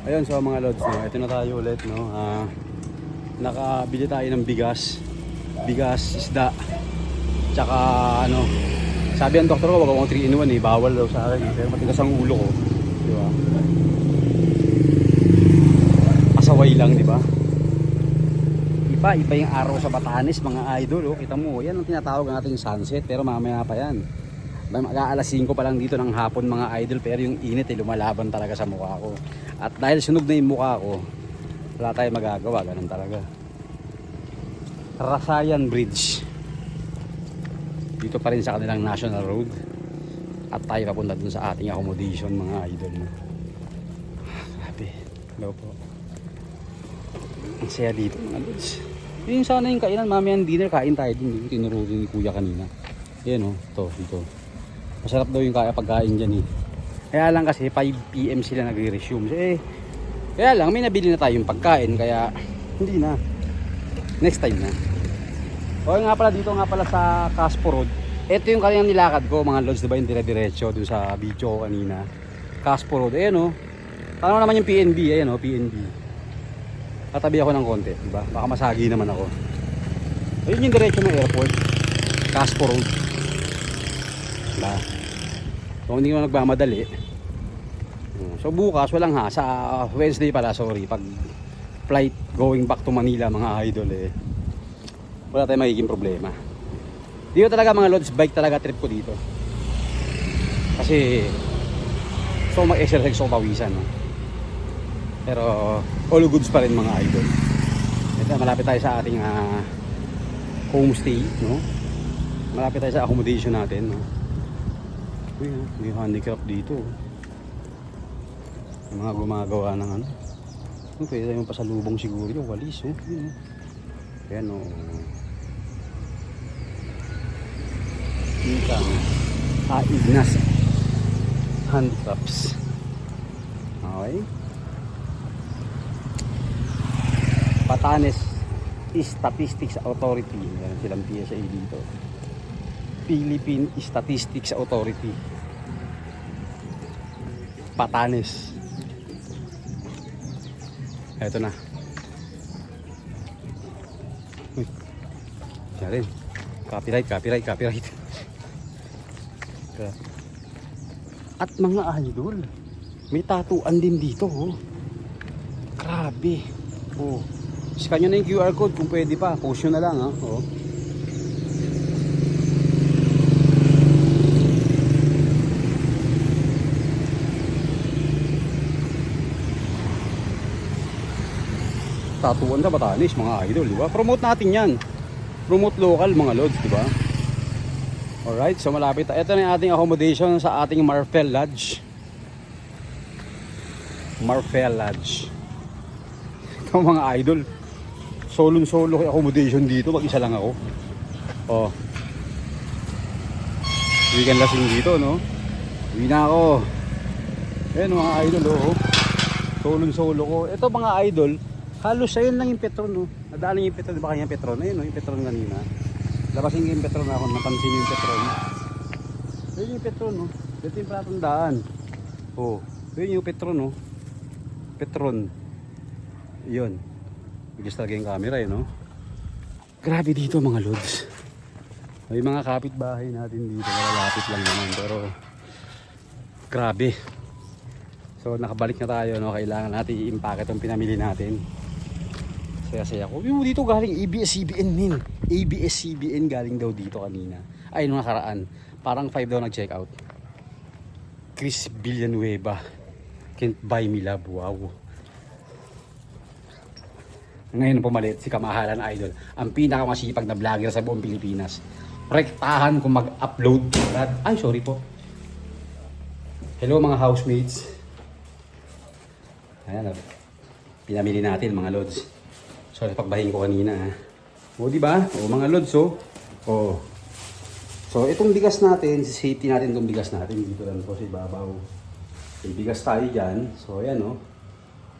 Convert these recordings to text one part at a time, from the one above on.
Ayun, so mga lods, no, ito na tayo ulit, no. Ah, nakabili tayo ng bigas. Bigas, isda. Tsaka ano, sabi ang doktor ko, wag akong 3 in 1 eh. Bawal daw sa akin. eh. Pero matigas ang ulo ko. Di ba? Pasaway lang, di ba? Iba, iba yung araw sa Batanes, mga idol. Oh. Kita mo, yan ang tinatawag nating sunset. Pero mamaya pa yan. Mag-aalas 5 pa lang dito ng hapon mga idol. Pero yung init eh, lumalaban talaga sa mukha ko. At dahil sunog na yung mukha ko, wala tayong magagawa. Ganun talaga. Rasayan Bridge. Dito pa rin sa kanilang national road. At tayo papunta dun sa ating accommodation mga idol. No? Grabe. Hello po. Ang saya dito mga lods. Yung sana yung kainan, mamaya dinner, kain tayo din. Yung tinuro ni kuya kanina. Yan o, to, dito. Masarap daw yung kaya pagkain dyan eh. Kaya lang kasi 5pm sila nagre-resume. Eh, kaya lang may nabili na tayong pagkain kaya hindi na. Next time na. O nga pala dito nga pala sa Caspo Road. Ito yung kanyang nilakad ko mga lods, diba yung dire-diretso dun sa video kanina. Caspo Road, ayan o. Ano naman yung PNB, ayan o, PNB. Tatabi ako ng konti, di ba? Baka masagi naman ako. Ayun yung diretso ng airport. Caspo Road. Diba? So hindi ko nagmamadali. So bukas walang ha sa Wednesday pala sorry pag flight going back to Manila mga idol eh wala tayong magiging problema. Dito talaga mga lods bike talaga trip ko dito. Kasi so mag-exercise so pawisan no. Pero all goods pa rin mga idol. Ito malapit tayo sa ating ah, homestay no. Malapit tayo sa accommodation natin no. Uy, oh, may handicap dito. oh. Yung mga gumagawa ng ano. Yung pwede tayong pasalubong siguro yung walis. Oh. Yun, oh. Ayan o. Oh. Dito ang ah, Ignas handicaps. Okay. Patanes Statistics Authority. Meron silang PSA dito. Philippine Statistics Authority. Patanes. Ito na. Uy. Siya rin. Copyright, copyright, copyright. At mga idol, may tatuan din dito. Oh. Grabe. Oh. Scan nyo na yung QR code kung pwede pa. Post nyo na lang. Ha? Oh. Tatuan sa Batanes, mga idol, di ba? Promote natin yan. Promote local, mga lods, di ba? Alright, so malapit. Ito na yung ating accommodation sa ating Marfel Lodge. Marfel Lodge. Ito mga idol. Solo solo accommodation dito. Mag-isa lang ako. Oh. Weekend lasing dito, no? Uwi na ako. Ayan mga idol, oh. Solo solo ko. Ito mga idol, halos ayun lang yung Petron, no? Nadaanan yung Petron, di ba kanya Petron? Ayun, no? Yung Petron kanina. Labasin yung Petron ako, napansin yung Petron. Ayun yung Petron, no? Dito yung palatandaan. Oh, ayun yung Petron, no? Petron. Yun. Bigis talaga yung camera, eh, no? Grabe dito mga lods. May mga kapitbahay natin dito, malalapit lang naman, pero grabe. So nakabalik na tayo, no? Kailangan natin i-impake itong pinamili natin. Saya-saya ko. Yung dito galing ABS-CBN min. ABS-CBN galing daw dito kanina. Ay, nung nakaraan. Parang 5 daw nag-check out. Chris Villanueva. Can't buy me love. Wow. Ngayon pumalit si Kamahalan Idol. Ang pinakamasipag na vlogger sa buong Pilipinas. Rektahan kung mag-upload. Ay, sorry po. Hello mga housemates. Ayan, oh. pinamili natin mga lods. Sorry, pagbahin ko kanina. Ha? O, di ba? O, mga lods, oh. O. So, itong bigas natin, safety natin itong bigas natin. Dito lang po sa ibabaw. May bigas tayo dyan. So, ayan, oh.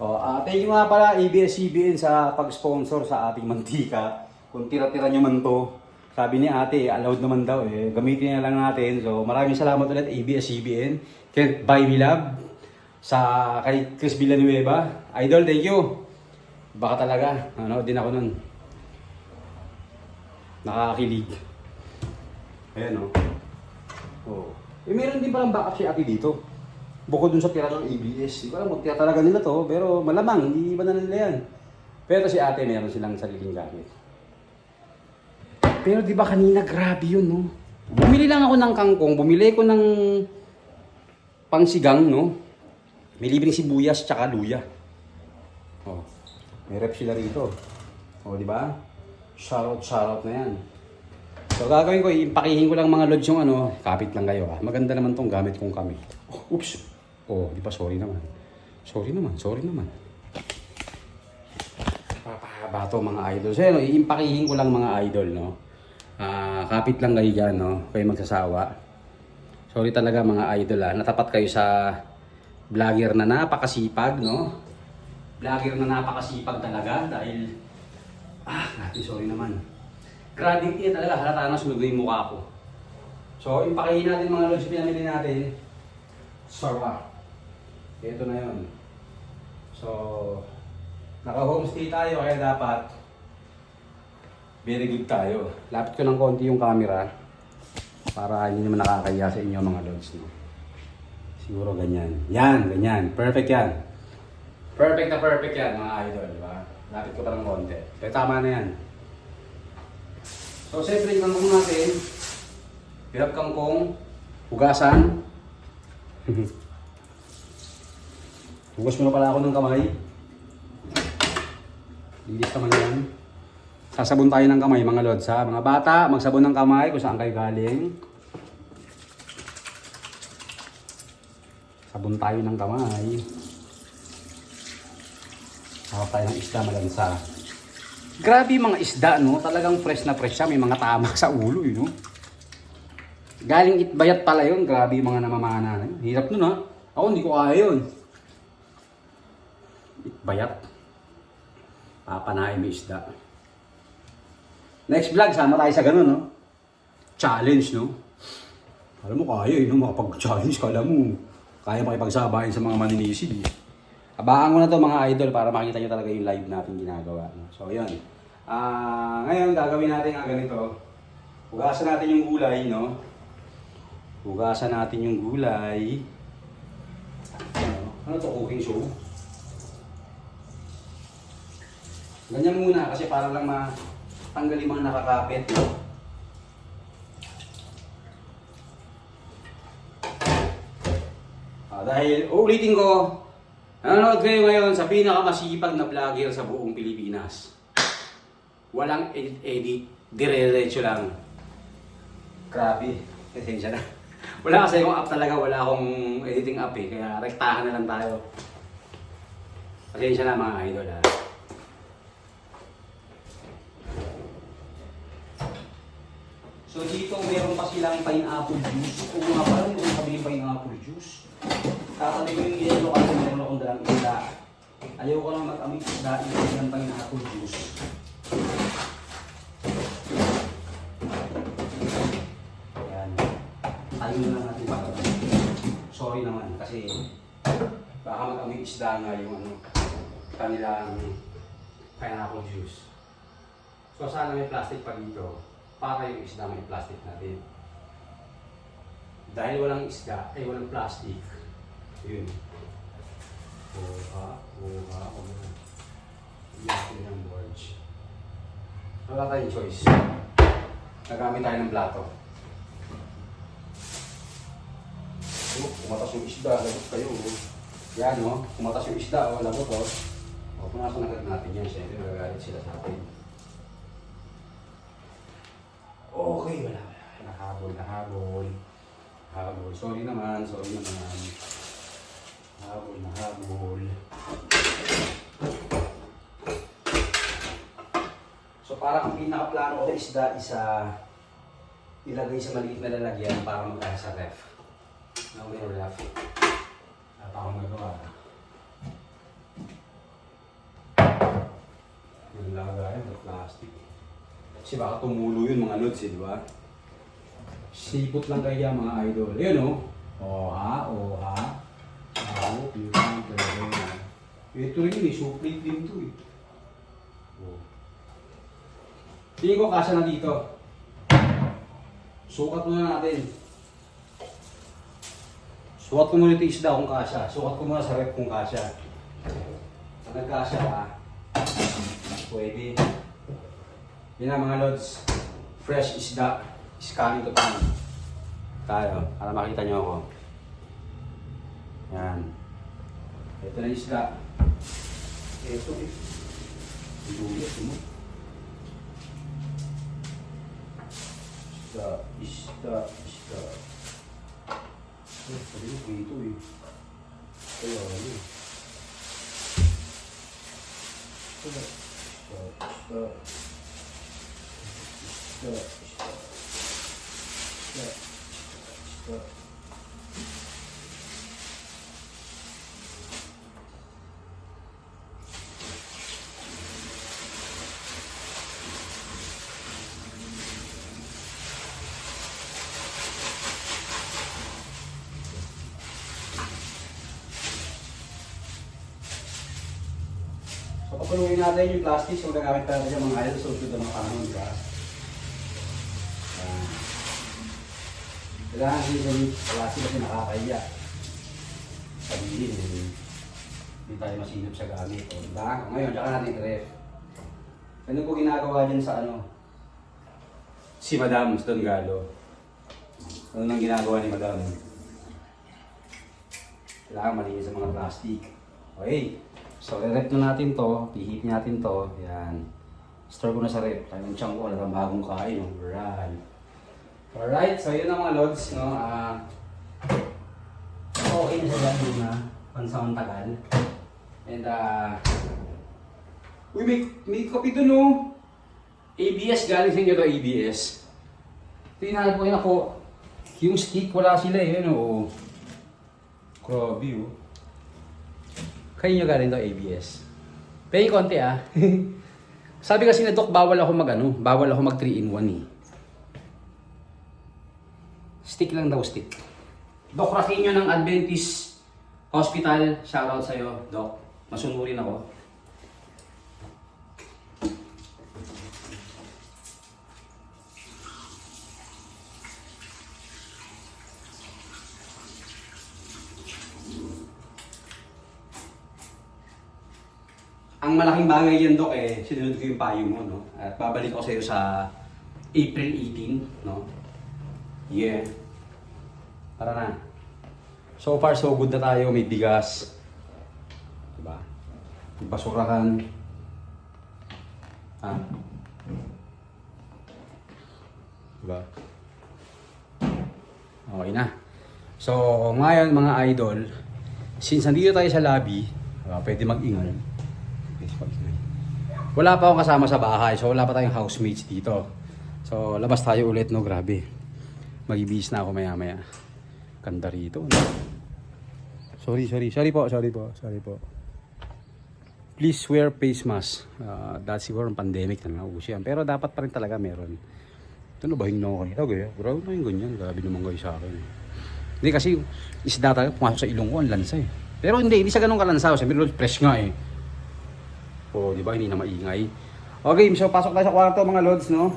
O, ah, thank you nga pala ABS-CBN sa pag-sponsor sa ating mantika. Kung tira-tira nyo man to, sabi ni ate, allowed naman daw eh. Gamitin na lang natin. So, maraming salamat ulit ABS-CBN. Can't buy me love. sa kay Chris Villanueva. Idol, thank you. Baka talaga, ano din ako nun. Nakakakilig. Ayan o. Oh. Eh, meron din palang backup si ate dito. Bukod dun sa tira ng ABS. Di ko alam kung tira talaga nila to, pero malamang, hindi ba na nila yan. Pero si ate, meron silang sariling gamit. Pero di ba kanina, grabe yun, no? Bumili lang ako ng kangkong, bumili ko ng pangsigang, no? May libreng sibuyas tsaka luya. May rep sila rito. Oh, di ba? Shoutout, shoutout na yan. So gagawin ko, ipakihin ko lang mga lods yung ano, kapit lang kayo ah. Maganda naman tong gamit kong kami. Oh, oops! Oh, di ba sorry naman. Sorry naman, sorry naman. Papahaba to mga idol. So ano, iimpakihin ko lang mga idol, no? Ah, kapit lang kayo dyan, no? Kayo magsasawa. Sorry talaga mga idol ah. Natapat kayo sa vlogger na napakasipag, no? Vlogger na napakasipag talaga dahil ah, natin sorry naman. Grabe yan talaga, halata na na yung mukha ko. So, impakihin natin mga lods pinamili natin. Sarwa. Ito na yun. So, naka-homestay tayo kaya dapat very good tayo. Lapit ko ng konti yung camera para hindi naman nakakaya sa inyo mga lods. No? Siguro ganyan. Yan, ganyan. Perfect yan. Perfect na perfect yan mga idol. Di ba? Lapit ko pa ng konti. Pero tama na yan. So, siyempre, yung kangkong natin, hirap kangkong, hugasan. Hugas mo na pala ako ng kamay. Linis naman yan. Sasabon tayo ng kamay, mga lods ha. Mga bata, magsabon ng kamay kung saan kayo galing. Sabon tayo ng kamay. Tayo ng isda malansa. Grabe mga isda, no? Talagang fresh na fresh siya. May mga tama sa ulo, eh, no? Galing itbayat pala yun. Grabe mga namamana. na yun. Hirap nun, ha? Ako, hindi ko kaya yun. Itbayat. Papanain mo isda. Next vlog, sama tayo sa ganun, no? Challenge, no? Alam mo, kaya, eh, no? Makapag-challenge, kala mo. Kaya makipagsabayan sa mga maninisid, eh. Abangan ko na to mga idol para makita nyo talaga yung live natin ginagawa. So, yun. Ah, ngayon, gagawin natin ang ganito. Hugasan natin yung gulay, no? Hugasan natin yung gulay. Ano, ano to, cooking show? Ganyan muna kasi para lang matanggal yung mga nakakapit. No? Ah, dahil uulitin ko, nanonood kayo ngayon sa pinakamasipag na vlogger sa buong Pilipinas. Walang edit-edit, dire-diretso lang. Grabe, pasensya na. Wala kasi akong app talaga, wala akong editing app eh, kaya rektahan na lang tayo. Pasensya na mga idol ha. So dito meron pa silang pineapple juice. Kung nga pala, hindi ko nakabili pineapple juice. Tatabi ko yung yellow kasi meron akong dalang isda. Ayaw ko lang mag-amig isda, yung ng pineapple juice. Ayan. Tayo na lang natin para. Sorry naman kasi baka mag-amig isda nga yung ano, kanilang pineapple juice. So sana may plastic pa dito para yung isda may plastic natin. Dahil walang isda, ay walang plastic. Yun. Kuha, kuha, kuha. Yakin ng boards. Wala tayong choice. Nagamit tayo ng plato. Oh, kumatas yung isda, labot kayo. oh. Yan o, oh. kumatas yung isda, oh, labot o. Oh. O, punasan agad natin yan, siyempre magagalit sila sa atin. Okay, wala, wala. Nahabol, nahabol. Habol. Sorry naman, sorry naman. Habol, nahabol. So parang ang pinaka-plano ko isda isa ilagay sa maliit na lalagyan para magkaya sa ref. Now may ref. At ako nagawa. Yung lagayan, the plastic. Kasi baka tumulo yun mga lods eh, di ba? Sipot lang kaya mga idol. Yun oh. Oh ha, oh Oh. Yung talaga yun. Ito rin eh, suplate din to eh. Oh. Tingin ko kasya na dito. Sukat muna natin. Sukat ko muna ito isda kung kasya. Sukat ko muna sa rep kung kasya. Pag nagkasya ka, pwede. Yun ang mga lods. Fresh isda. Is coming to town. Tayo, para makita nyo ako. Yan. Ito na isda. Ito eh. Lulit mo. Isda, isda, isda. Eh, sabi ko dito eh. Kaya ano eh. Isda, isda, isda. Isda, isda. Isda, isda. So papuluin natin yung plastic so gagamit pa natin yung mga sa susunod na mga panahon, di ba? Yan. Kailangan din sa plastic kasi nakakahiya. Sabihin, eh, hindi tayo masinop sa gamit. O, di ba? Ngayon, tsaka natin ref. Ano po ginagawa dyan sa ano? Si Madam Don Galo. Ano nang ginagawa ni Madam? Kailangan malinis sa mga plastic. Okay. So, i-rep na natin to. Pihit natin to. Yan. Store ko na sa rep. Tayo ng chunk ko. Kang bagong kain. Alright. Alright. So, yun ang mga lods. No? Ah, okay na sa gano'n na. Pansamantagal. And, ah, uy, may, may copy dun, no? ABS, galing sa inyo to ABS. Tingnan po yun ako. Yung stick, wala sila eh. Yun, oh. Grabe, oh. Kayo nyo galing to ABS. Pay konti ah. Sabi kasi na Doc, bawal ako mag ano, bawal ako mag 3 in 1 eh. Stick lang daw, stick. Doc Rafinho ng Adventist Hospital, shoutout sa'yo, Doc. Masunurin ako. Ang malaking bagay yan, Doc, eh, sinunod ko yung payo mo, no? At babalik ako sa'yo sa April 18, no? Yeah. Tara na. So far, so good na tayo. May bigas. Diba? May basurahan. Ha? Diba? Okay na. So, ngayon mga idol, since nandito tayo sa lobby, uh, pwede mag-ingal. Mag-ingay. Wala pa akong kasama sa bahay, so wala pa tayong housemates dito. So, labas tayo ulit, no? Grabe. Magibis na ako maya-maya. Ganda rito. No? Sorry, sorry. Sorry po, sorry po, sorry po. Please wear face mask. Uh, dahil siguro ang pandemic na nauso yan. Pero dapat pa rin talaga meron. Ito na ba yung nakakita? Gaya, grabe na yung ganyan. Grabe naman kayo sa akin. Hindi kasi isda tayo, pumasok sa ilong ko, ang lansa eh. Pero hindi, hindi sa ganun kalansa. Nila, fresh nga eh. O, di ba, hindi na maingay. Okay, so pasok tayo sa kwarto mga lods, no?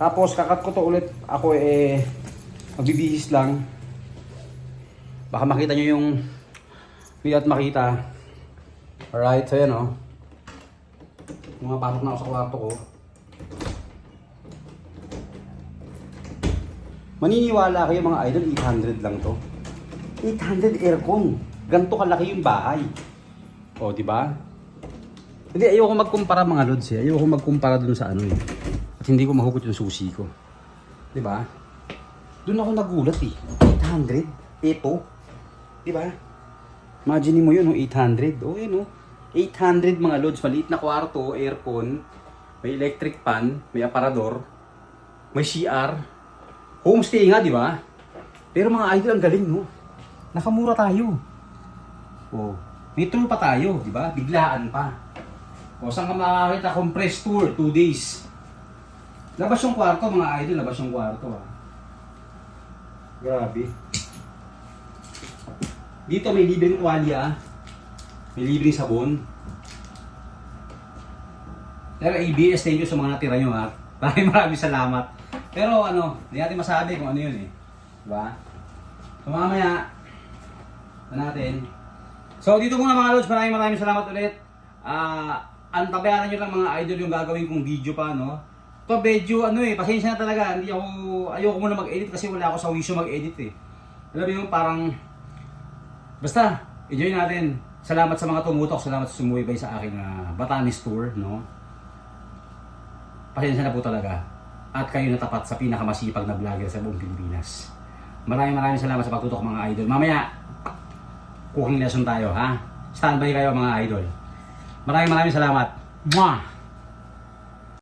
Tapos kakat ko to ulit. Ako eh, magbibihis lang. Baka makita nyo yung hindi makita. Alright, so yan o. Mga pasok na ako sa kwarto ko. Maniniwala kayo mga idol, 800 lang to. 800 aircon. Ganto kalaki yung bahay. O, di ba? Hindi, ayoko magkumpara mga lods eh. Ayoko magkumpara dun sa ano eh. At hindi ko mahugot yung susi ko. Di ba? Doon ako nagulat eh. 800? Ito? Di ba? Imagine mo yun, oh, 800. O, oh, yun, oh. 800 mga loads. Maliit na kwarto, aircon, may electric fan, may aparador, may CR. Homestay nga, di ba? Pero mga idol, ang galing, no? Nakamura tayo. Oh, may tour pa tayo, di ba? Biglaan pa. O, saan ka makakita? Compressed tour, 2 days. Labas yung kwarto, mga idol. Labas yung kwarto, ah. Grabe. Dito may libreng tuwalya. May libreng sabon. Pero ABS, thank you sa mga natira nyo ha. Maraming maraming salamat. Pero ano, hindi natin masabi kung ano yun eh. Diba? So mamaya, ano natin. So dito muna mga lods, maraming maraming salamat ulit. Ah, antabayaran nyo lang mga idol yung gagawin kong video pa, no? Ito medyo ano eh, pasensya na talaga. Hindi ako, ayoko muna mag-edit kasi wala ako sa wisyo mag-edit eh. Alam mo parang, basta, enjoy natin. Salamat sa mga tumutok, salamat sa sumubaybay sa aking ah, Batanes tour, no? Pasensya na po talaga. At kayo natapat sa pinakamasipag na vlogger sa buong Pilipinas. Maraming maraming salamat sa pagtutok mga idol. Mamaya, cooking lesson tayo, ha? Standby kayo mga idol. Maraming maraming salamat. Mwah!